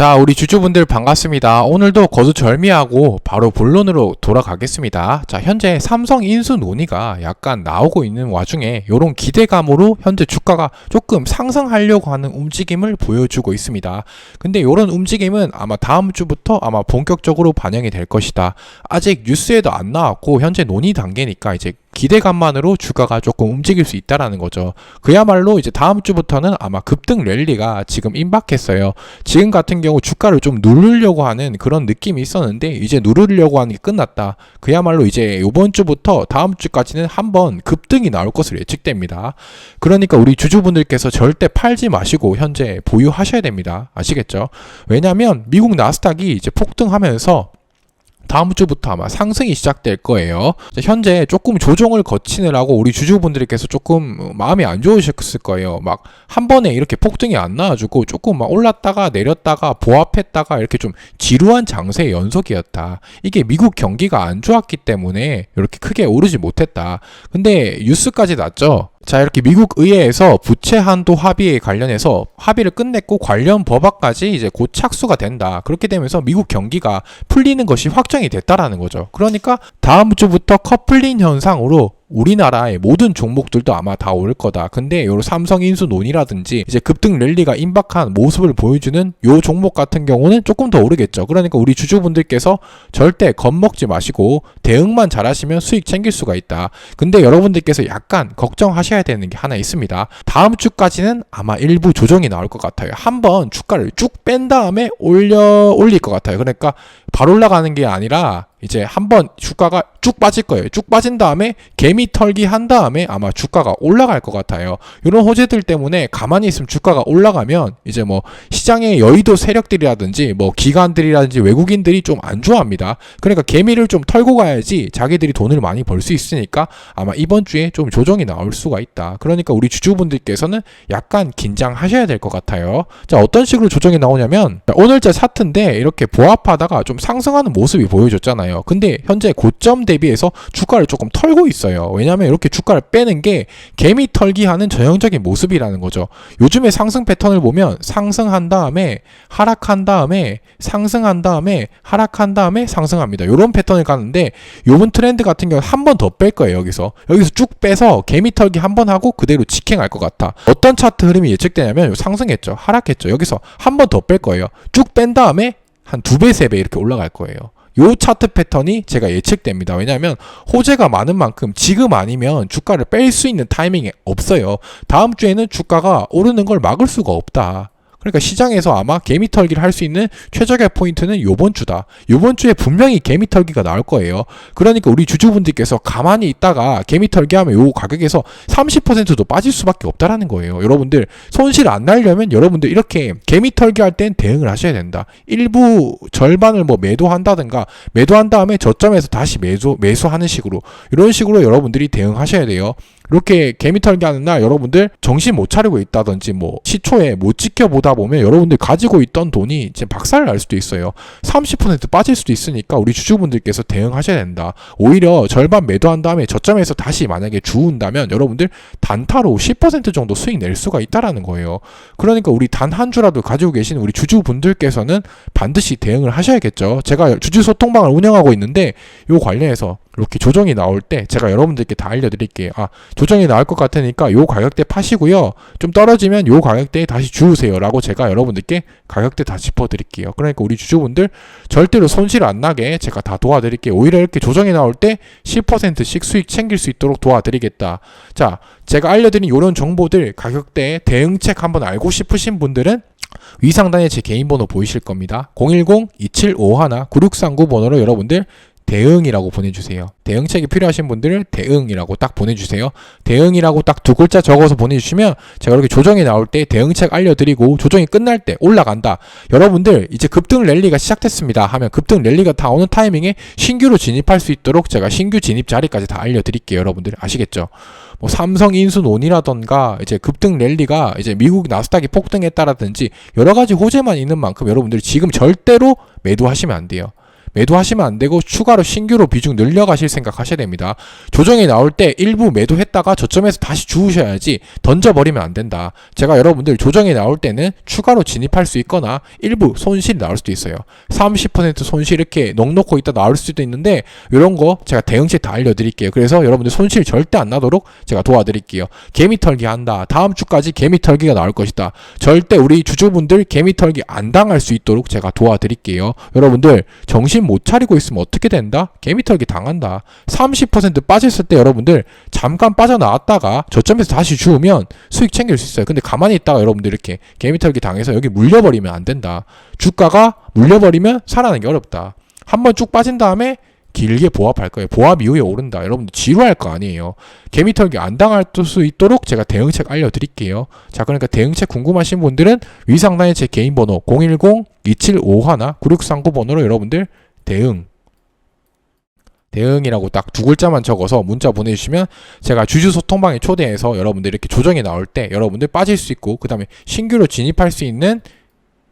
자, 우리 주주분들 반갑습니다. 오늘도 거두절미하고 바로 본론으로 돌아가겠습니다. 자, 현재 삼성 인수 논의가 약간 나오고 있는 와중에 이런 기대감으로 현재 주가가 조금 상승하려고 하는 움직임을 보여주고 있습니다. 근데 이런 움직임은 아마 다음 주부터 아마 본격적으로 반영이 될 것이다. 아직 뉴스에도 안 나왔고 현재 논의 단계니까 이제 기대감만으로 주가가 조금 움직일 수 있다라는 거죠. 그야말로 이제 다음 주부터는 아마 급등 랠리가 지금 임박했어요. 지금 같은 경우 주가를 좀 누르려고 하는 그런 느낌이 있었는데 이제 누르려고 하는 게 끝났다. 그야말로 이제 이번 주부터 다음 주까지는 한번 급등이 나올 것으로 예측됩니다. 그러니까 우리 주주분들께서 절대 팔지 마시고 현재 보유하셔야 됩니다. 아시겠죠? 왜냐하면 미국 나스닥이 이제 폭등하면서 다음 주부터 아마 상승이 시작될 거예요. 현재 조금 조정을 거치느라고 우리 주주분들께서 조금 마음이 안 좋으셨을 거예요. 막 한 번에 이렇게 폭등이 안 나와주고 조금 막 올랐다가 내렸다가 보합했다가 이렇게 좀 지루한 장세의 연속이었다. 이게 미국 경기가 안 좋았기 때문에 이렇게 크게 오르지 못했다. 근데 뉴스까지 났죠. 자 이렇게 미국 의회에서 부채 한도 합의에 관련해서 합의를 끝냈고 관련 법안까지 이제 곧 착수가 된다. 그렇게 되면서 미국 경기가 풀리는 것이 확정이 됐다라는 거죠. 그러니까 다음 주부터 커플링 현상으로 우리나라의 모든 종목들도 아마 다 오를 거다. 근데 요 삼성 인수 논이라든지 이제 급등 랠리가 임박한 모습을 보여주는 요 종목 같은 경우는 조금 더 오르겠죠. 그러니까 우리 주주분들께서 절대 겁먹지 마시고 대응만 잘하시면 수익 챙길 수가 있다. 근데 여러분들께서 약간 걱정하셔야 되는 게 하나 있습니다. 다음 주까지는 아마 일부 조정이 나올 것 같아요. 한번 주가를 쭉 뺀 다음에 올려 올릴 것 같아요. 그러니까 바로 올라가는 게 아니라 이제 한번 주가가 쭉 빠질 거예요. 쭉 빠진 다음에 개미 털기 한 다음에 아마 주가가 올라갈 것 같아요. 이런 호재들 때문에 가만히 있으면 주가가 올라가면 이제 뭐 시장의 여의도 세력들이라든지 뭐 기관들이라든지 외국인들이 좀 안 좋아합니다. 그러니까 개미를 좀 털고 가야지 자기들이 돈을 많이 벌 수 있으니까 아마 이번 주에 좀 조정이 나올 수가 있다. 그러니까 우리 주주분들께서는 약간 긴장하셔야 될 것 같아요. 자, 어떤 식으로 조정이 나오냐면 오늘자 차트인데 이렇게 보합하다가 좀 상 승하는 모습이 보여줬잖아요. 근데 현재 고점 대비해서 주가를 조금 털고 있어요. 왜냐하면 이렇게 주가를 빼는 게 개미 털기 하는 전형적인 모습이라는 거죠. 요즘에 상승 패턴을 보면 상승한 다음에 하락한 다음에 상승한 다음에 하락한 다음에 상승합니다. 이런 패턴을 가는데 요번 트렌드 같은 경우는 한 번 더 뺄 거예요. 여기서 여기서 쭉 빼서 개미 털기 한 번 하고 그대로 직행할 것 같아. 어떤 차트 흐름이 예측되냐면 상승했죠, 하락했죠. 여기서 한 번 더 뺄 거예요. 쭉 뺀 다음에 한 두 배, 세 배 이렇게 올라갈 거예요. 요 차트 패턴이 제가 예측됩니다. 왜냐하면 호재가 많은 만큼 지금 아니면 주가를 뺄 수 있는 타이밍이 없어요. 다음 주에는 주가가 오르는 걸 막을 수가 없다. 그러니까 시장에서 아마 개미 털기를 할 수 있는 최적의 포인트는 요번 주다. 요번 주에 분명히 개미 털기가 나올 거예요. 그러니까 우리 주주분들께서 가만히 있다가 개미 털기 하면 요 가격에서 30%도 빠질 수밖에 없다라는 거예요. 여러분들 손실 안 날려면 여러분들 이렇게 개미 털기 할 땐 대응을 하셔야 된다. 일부 절반을 뭐 매도한다든가 매도한 다음에 저점에서 다시 매수 매수하는 식으로 이런 식으로 여러분들이 대응하셔야 돼요. 이렇게 개미 털기 하는 날 여러분들 정신 못 차리고 있다든지 뭐 시초에 못 지켜보다 보면 여러분들 가지고 있던 돈이 이제 박살을 날 수도 있어요. 30% 빠질 수도 있으니까 우리 주주분들께서 대응하셔야 된다. 오히려 절반 매도한 다음에 저점에서 다시 만약에 주운다면 여러분들 단타로 10% 정도 수익 낼 수가 있다라는 거예요. 그러니까 우리 단 한 주라도 가지고 계신 우리 주주분들께서는 반드시 대응을 하셔야겠죠. 제가 주주 소통방을 운영하고 있는데 요 관련해서 이렇게 조정이 나올 때 제가 여러분들께 다 알려드릴게요. 아 조정이 나올 것 같으니까 요 가격대 파시고요. 좀 떨어지면 요 가격대에 다시 주우세요 라고 제가 여러분들께 가격대 다 짚어드릴게요. 그러니까 우리 주주분들 절대로 손실 안 나게 제가 다 도와드릴게요. 오히려 이렇게 조정이 나올 때 10%씩 수익 챙길 수 있도록 도와드리겠다. 자, 제가 알려드린 이런 정보들 가격대 대응책 한번 알고 싶으신 분들은 위상단에 제 개인 번호 보이실 겁니다. 010-2751-9639 번호로 여러분들 대응이라고 보내주세요. 대응책이 필요하신 분들은 대응이라고 딱 보내주세요. 대응이라고 딱 두 글자 적어서 보내주시면 제가 이렇게 조정이 나올 때 대응책 알려드리고 조정이 끝날 때 올라간다. 여러분들 이제 급등 랠리가 시작됐습니다 하면 급등 랠리가 다 오는 타이밍에 신규로 진입할 수 있도록 제가 신규 진입 자리까지 다 알려드릴게요. 여러분들 아시겠죠? 뭐 삼성 인수 논이라던가 이제 급등 랠리가 이제 미국 나스닥이 폭등했다라든지 여러 가지 호재만 있는 만큼 여러분들이 지금 절대로 매도하시면 안 돼요. 매도하시면 안 되고 추가로 신규로 비중 늘려가실 생각 하셔야 됩니다. 조정이 나올 때 일부 매도했다가 저점에서 다시 주우셔야지 던져버리면 안 된다. 제가 여러분들 조정이 나올 때는 추가로 진입할 수 있거나 일부 손실이 나올 수도 있어요. 30% 손실 이렇게 넉넉고 있다 나올 수도 있는데 이런 거 제가 대응책 다 알려드릴게요. 그래서 여러분들 손실 절대 안 나도록 제가 도와드릴게요. 개미 털기 한다. 다음 주까지 개미 털기가 나올 것이다. 절대 우리 주주분들 개미 털기 안 당할 수 있도록 제가 도와드릴게요. 여러분들 정신 못 차리고 있으면 어떻게 된다? 개미 털기 당한다. 30% 빠졌을 때 여러분들 잠깐 빠져나왔다가 저점에서 다시 주우면 수익 챙길 수 있어요. 근데 가만히 있다가 여러분들 이렇게 개미 털기 당해서 여기 물려버리면 안 된다. 주가가 물려버리면 살아나기 어렵다. 한번 쭉 빠진 다음에 길게 보합할 거예요. 보합 이후에 오른다. 여러분들 지루할 거 아니에요. 개미 털기 안 당할 수 있도록 제가 대응책 알려드릴게요. 자, 그러니까 대응책 궁금하신 분들은 위상단의 제 개인 번호 010-2751-9639 번호로 여러분들 대응 대응이라고 딱 두 글자만 적어서 문자 보내주시면 제가 주주 소통방에 초대해서 여러분들 이렇게 조정이 나올 때 여러분들 빠질 수 있고 그 다음에 신규로 진입할 수 있는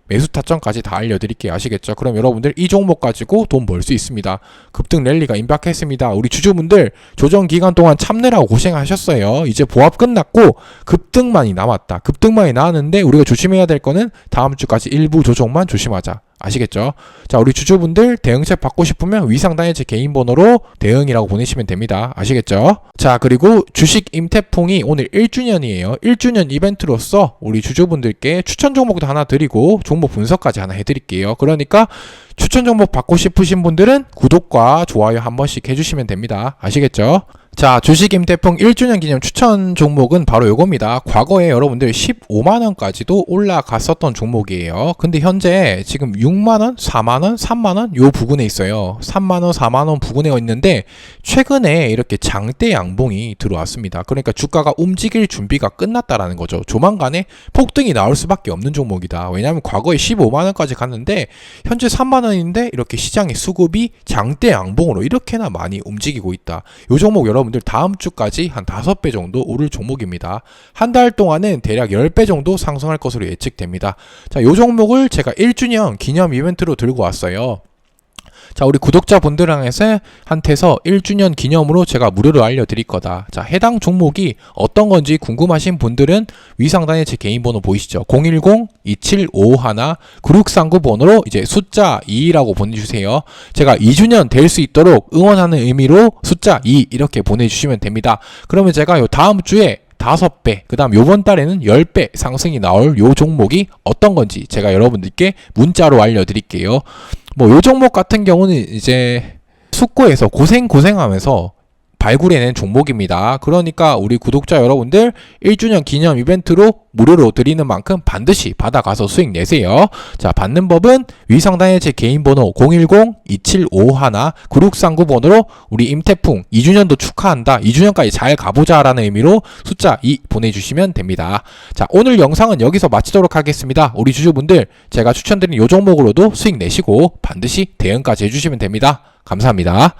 매수 타점까지 다 알려드릴게요. 아시겠죠? 그럼 여러분들 이 종목 가지고 돈 벌 수 있습니다. 급등 랠리가 임박했습니다. 우리 주주분들 조정 기간 동안 참느라고 고생하셨어요. 이제 보합 끝났고 급등만이 남았다. 급등만이 나왔는데 우리가 조심해야 될 거는 다음 주까지 일부 조정만 조심하자. 아시겠죠? 자, 우리 주주분들 대응책 받고 싶으면 위상단의 제 개인 번호로 대응이라고 보내시면 됩니다. 아시겠죠? 자, 그리고 주식 임태풍이 오늘 1주년이에요. 1주년 이벤트로서 우리 주주분들께 추천 종목도 하나 드리고 종목 분석까지 하나 해드릴게요. 그러니까 추천 종목 받고 싶으신 분들은 구독과 좋아요 한 번씩 해주시면 됩니다. 아시겠죠? 자, 주식 임태풍 1주년 기념 추천 종목은 바로 요겁니다. 과거에 여러분들 15만원까지도 올라갔었던 종목이에요. 근데 현재 지금 6만원, 4만원, 3만원 요 부근에 있어요. 3만원, 4만원 부근에 있는데 최근에 이렇게 장대 양봉이 들어왔습니다. 그러니까 주가가 움직일 준비가 끝났다라는 거죠. 조만간에 폭등이 나올 수밖에 없는 종목이다. 왜냐하면 과거에 15만원까지 갔는데 현재 3만원인데 이렇게 시장의 수급이 장대 양봉으로 이렇게나 많이 움직이고 있다. 요 종목 여러분 들 다음 주까지 한 5배 정도 오를 종목입니다. 한 달 동안은 대략 10배 정도 상승할 것으로 예측됩니다. 자, 요 종목을 제가 1주년 기념 이벤트로 들고 왔어요. 자, 우리 구독자분들한테서 1주년 기념으로 제가 무료로 알려드릴 거다. 자, 해당 종목이 어떤 건지 궁금하신 분들은 위상단의 제 개인 번호 보이시죠? 010-2751-9639 번호로 이제 숫자 2라고 보내주세요. 제가 2주년 될 수 있도록 응원하는 의미로 숫자 2 이렇게 보내주시면 됩니다. 그러면 제가 요 다음 주에 다섯 배, 그 다음 요번 달에는 10배 상승이 나올 요 종목이 어떤 건지 제가 여러분들께 문자로 알려드릴게요. 뭐 요 종목 같은 경우는 이제 숙고에서 고생 고생하면서 발굴해낸 종목입니다. 그러니까 우리 구독자 여러분들 1주년 기념 이벤트로 무료로 드리는 만큼 반드시 받아가서 수익 내세요. 자, 받는 법은 위성단의 제 개인 번호 010-2751-9639 번호로 우리 임태풍 2주년도 축하한다. 2주년까지 잘 가보자 라는 의미로 숫자 2 보내주시면 됩니다. 자, 오늘 영상은 여기서 마치도록 하겠습니다. 우리 주주분들 제가 추천드린 요 종목으로도 수익 내시고 반드시 대응까지 해주시면 됩니다. 감사합니다.